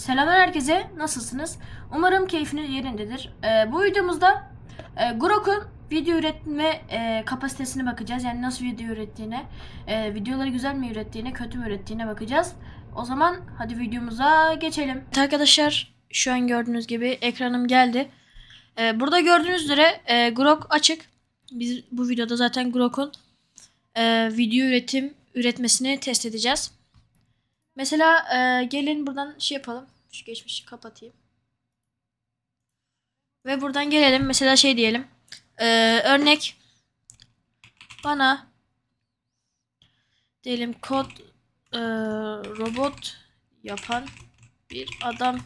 Selamlar herkese. Nasılsınız? Umarım keyfiniz yerindedir. Ee, bu videomuzda e, Grok'un video üretme e, kapasitesine bakacağız. Yani nasıl video ürettiğine, e, videoları güzel mi ürettiğine, kötü mü ürettiğine bakacağız. O zaman hadi videomuza geçelim. Evet arkadaşlar şu an gördüğünüz gibi ekranım geldi. Ee, burada gördüğünüz üzere e, Grok açık. Biz bu videoda zaten Grok'un e, video üretim üretmesini test edeceğiz. Mesela e, gelin buradan şey yapalım. Şu geçmişi kapatayım. Ve buradan gelelim. Mesela şey diyelim. E, örnek bana diyelim kod e, robot yapan bir adam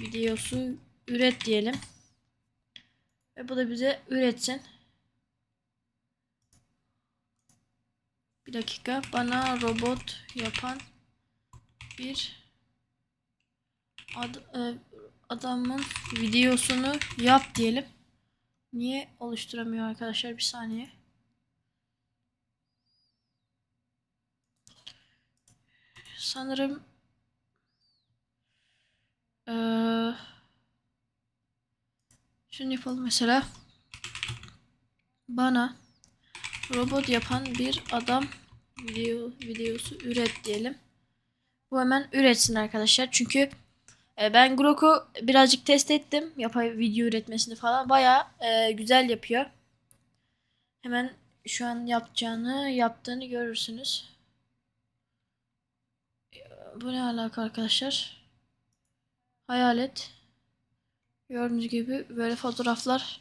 videosu üret diyelim. Ve bu da bize üretsin. Bir dakika. Bana robot yapan bir ad, e, adamın videosunu yap diyelim. Niye oluşturamıyor arkadaşlar? Bir saniye. Sanırım eee şunu yapalım mesela. Bana robot yapan bir adam video videosu üret diyelim. Bu hemen üretsin arkadaşlar. Çünkü e, ben Grok'u birazcık test ettim. Yapay video üretmesini falan. Baya güzel yapıyor. Hemen şu an yapacağını yaptığını görürsünüz. Bu ne alaka arkadaşlar? Hayalet. Gördüğünüz gibi böyle fotoğraflar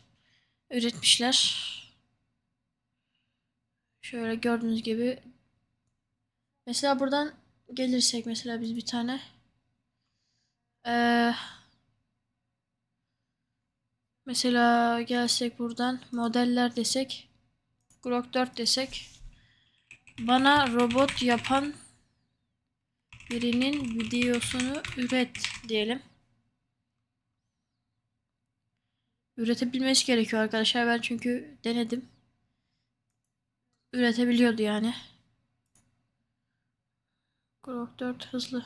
üretmişler. Şöyle gördüğünüz gibi. Mesela buradan gelirsek mesela biz bir tane ee, mesela gelsek buradan modeller desek Grok 4 desek bana robot yapan birinin videosunu üret diyelim. Üretebilmesi gerekiyor arkadaşlar. Ben çünkü denedim. Üretebiliyordu yani. Grok 4 hızlı.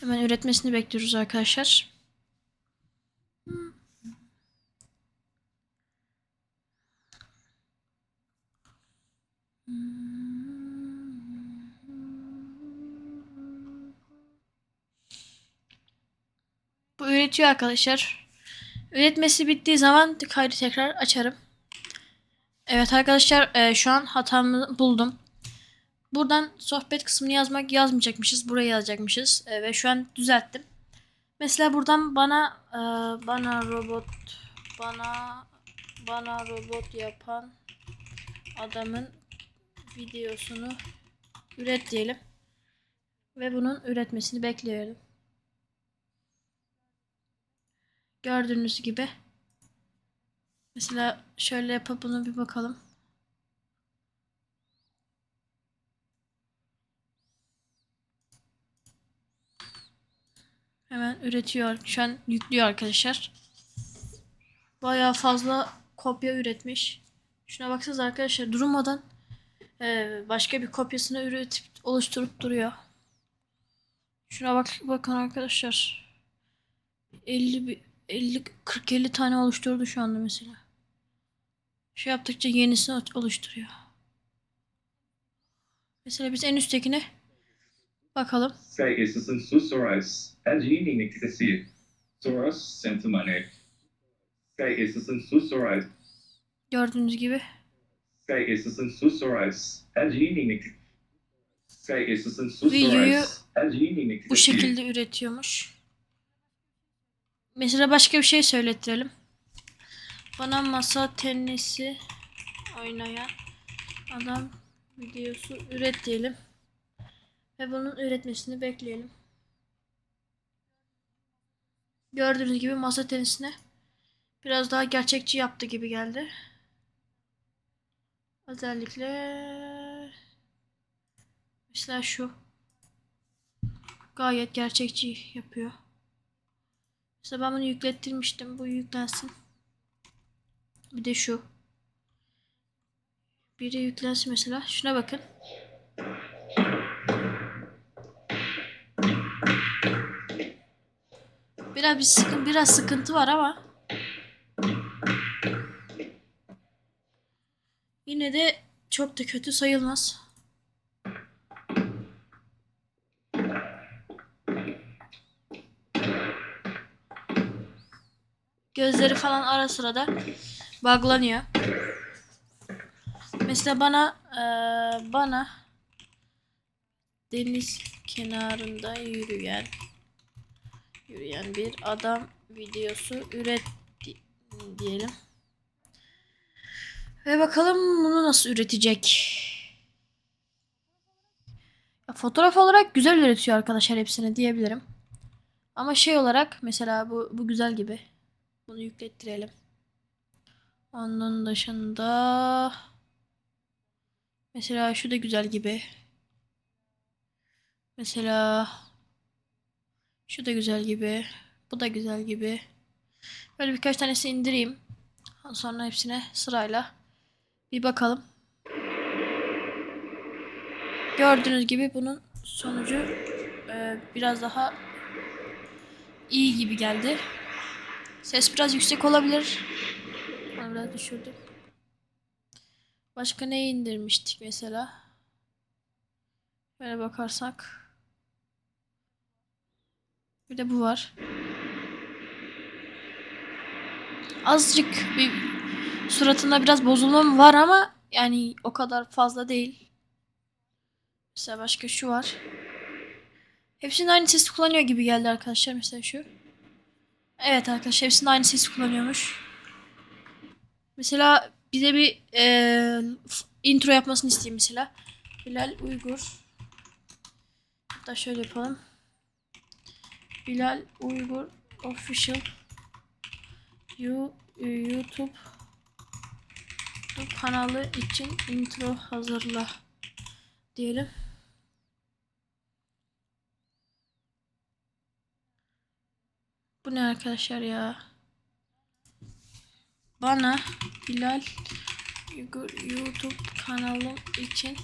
Hemen üretmesini bekliyoruz arkadaşlar. Bu üretiyor arkadaşlar. Üretmesi bittiği zaman kaydı tekrar açarım. Evet arkadaşlar e, şu an hatamı buldum. Buradan sohbet kısmını yazmak yazmayacakmışız. Buraya yazacakmışız. E, ve şu an düzelttim. Mesela buradan bana e, bana robot bana bana robot yapan adamın videosunu üret diyelim. Ve bunun üretmesini bekleyelim. Gördüğünüz gibi. Mesela şöyle yapıp bunu bir bakalım. Hemen üretiyor. Şu an yüklüyor arkadaşlar. Bayağı fazla kopya üretmiş. Şuna baksanız arkadaşlar durmadan e, başka bir kopyasını üretip oluşturup duruyor. Şuna bak bakın arkadaşlar. 50 bir 50 40 50 tane oluşturdu şu anda mesela. Şey yaptıkça yenisini oluşturuyor. Mesela biz en üsttekine bakalım. İkisi, Sentimane. Susurras, Gördüğünüz gibi. İkisi. Videoyu. Bu şekilde üretiyormuş. Mesela başka bir şey söylettirelim. Bana masa tenisi oynayan adam videosu üret diyelim. Ve bunun üretmesini bekleyelim. Gördüğünüz gibi masa tenisine biraz daha gerçekçi yaptı gibi geldi. Özellikle mesela şu gayet gerçekçi yapıyor. Mesela ben bunu yüklettirmiştim. Bu yüklensin. Bir de şu. Biri yüklensin mesela. Şuna bakın. Biraz bir sıkıntı, biraz sıkıntı var ama yine de çok da kötü sayılmaz. Gözleri falan ara sıra da buglanıyor. Mesela bana eee, bana deniz kenarında yürüyen yürüyen bir adam videosu üret di- diyelim. Ve bakalım bunu nasıl üretecek. Ya, fotoğraf olarak güzel üretiyor arkadaşlar hepsini diyebilirim. Ama şey olarak mesela bu bu güzel gibi. Bunu yüklettirelim. Onun dışında mesela şu da güzel gibi. Mesela şu da güzel gibi. Bu da güzel gibi. Böyle birkaç tanesini indireyim. Sonra hepsine sırayla bir bakalım. Gördüğünüz gibi bunun sonucu e, biraz daha iyi gibi geldi. Ses biraz yüksek olabilir. Onu biraz düşürdüm. Başka ne indirmiştik mesela? Böyle bakarsak. Bir de bu var. Azıcık bir suratında biraz bozulma var ama yani o kadar fazla değil. Mesela başka şu var. Hepsinin aynı sesi kullanıyor gibi geldi arkadaşlar. Mesela şu. Evet arkadaşlar hepsinin aynı sesi kullanıyormuş. Mesela bize bir f- intro yapmasını isteyeyim mesela. Bilal Uygur. Hatta şöyle yapalım. Bilal Uygur Official You, YouTube YouTube kanalı için intro hazırla diyelim. Bu ne arkadaşlar ya? Bana Uygur YouTube kanalım için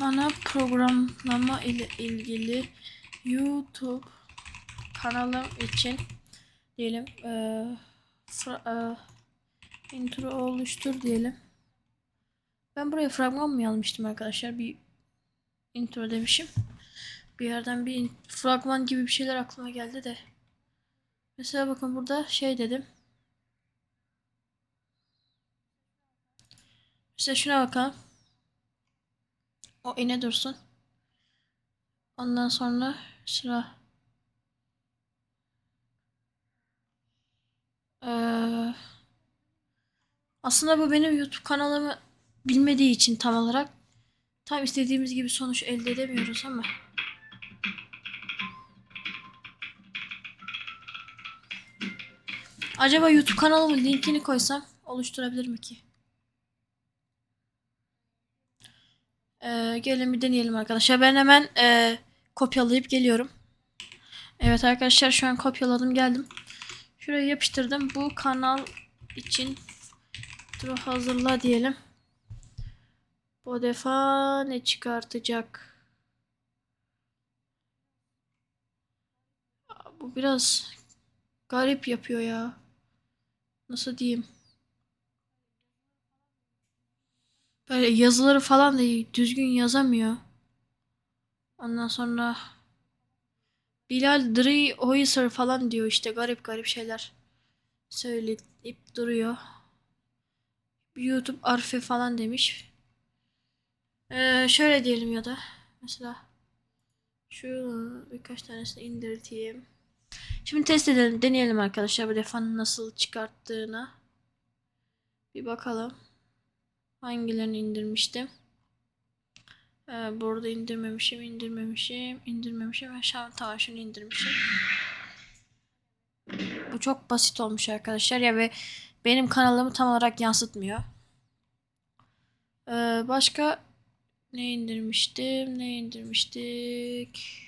bana programlama ile ilgili YouTube kanalım için diyelim eee, fra- eee, intro oluştur diyelim. Ben buraya fragman mı yazmıştım arkadaşlar? Bir intro demişim. Bir yerden bir fragman gibi bir şeyler aklıma geldi de. Mesela bakın burada şey dedim. Mesela şuna bakalım. O ine dursun. Ondan sonra sıra. Ee, aslında bu benim YouTube kanalımı bilmediği için tam olarak tam istediğimiz gibi sonuç elde edemiyoruz ama. Acaba YouTube kanalımın linkini koysam oluşturabilir mi ki? Ee, gelin bir deneyelim arkadaşlar. Ben hemen e, kopyalayıp geliyorum. Evet arkadaşlar şu an kopyaladım geldim. Şuraya yapıştırdım. Bu kanal için intro hazırla diyelim. Bu defa ne çıkartacak? Bu biraz garip yapıyor ya. Nasıl diyeyim? Böyle yazıları falan da düzgün yazamıyor. Ondan sonra Bilal Dri Oyser falan diyor işte garip garip şeyler söyleyip duruyor. YouTube Arfe falan demiş. Ee, şöyle diyelim ya da mesela şu birkaç tanesini indirteyim. Şimdi test edelim, deneyelim arkadaşlar bu defanın nasıl çıkarttığını. Bir bakalım. Hangilerini indirmiştim? Ee, burada indirmemişim, indirmemişim, indirmemişim. Tamam şunu indirmişim. Bu çok basit olmuş arkadaşlar ya ve benim kanalımı tam olarak yansıtmıyor. Ee, başka ne indirmiştim? Ne indirmiştik?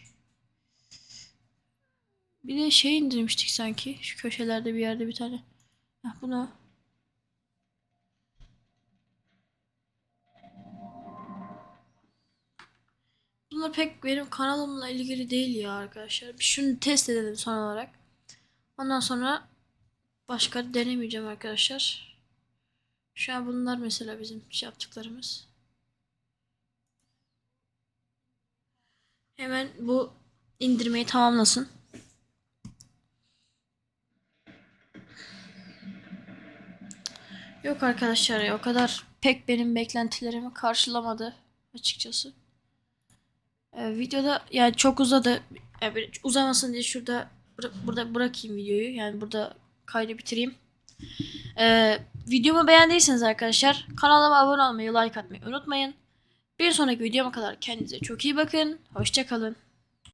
Bir de şey indirmiştik sanki. Şu köşelerde bir yerde bir tane. Heh, bunu. Bunlar pek benim kanalımla ilgili değil ya arkadaşlar. Bir şunu test edelim son olarak. Ondan sonra başka denemeyeceğim arkadaşlar. Şu an bunlar mesela bizim şey yaptıklarımız. Hemen bu indirmeyi tamamlasın. Yok arkadaşlar ya o kadar pek benim beklentilerimi karşılamadı açıkçası. Ee, videoda yani çok uzadı. Yani uzamasın diye şurada burada bırakayım videoyu. Yani burada kaydı bitireyim. Ee, videomu beğendiyseniz arkadaşlar kanalıma abone olmayı, like atmayı unutmayın. Bir sonraki videoma kadar kendinize çok iyi bakın. Hoşçakalın.